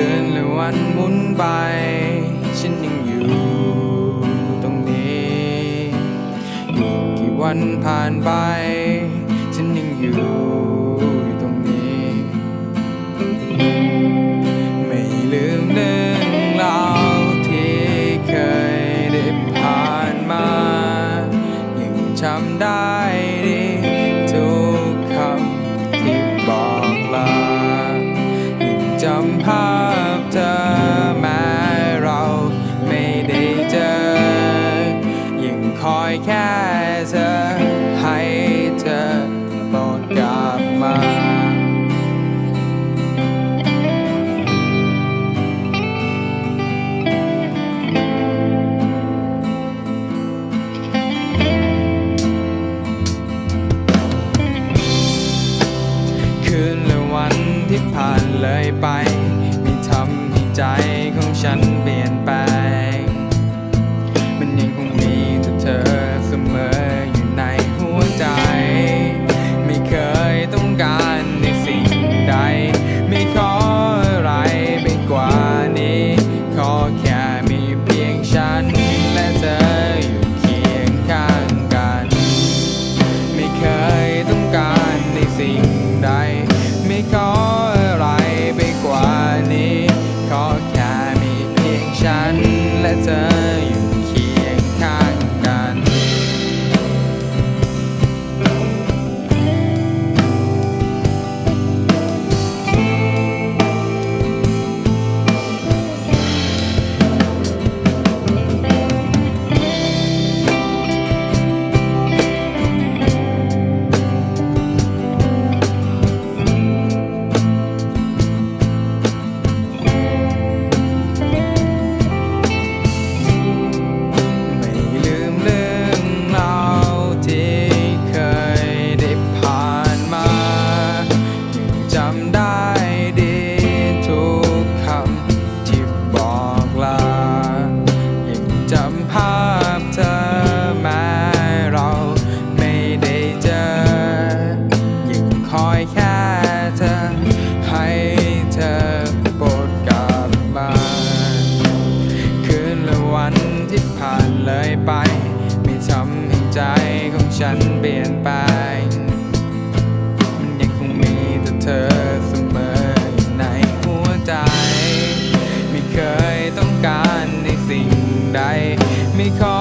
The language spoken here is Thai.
คืนและวันหมุนไป ฉันยังอยู่ตรงนี้อีกกี่วันผ่านไป ฉันยังอยู่ตรงนี้ ไม่ลืมเรื่องราวที่เคยได้ผ่านมา ยังจำได้ดี ที่ผ่านเลยไป ไม่ทำให้ใจของฉันเปลี่ยนแปลง Time. ที่ผ่านเลยไป ไม่ทำให้ใจของฉันเปลี่ยนไป มันยังคงมีแต่เธอเสมออยู่ในหัวใจ ไม่เคยต้องการในสิ่งใด ไม่ขอ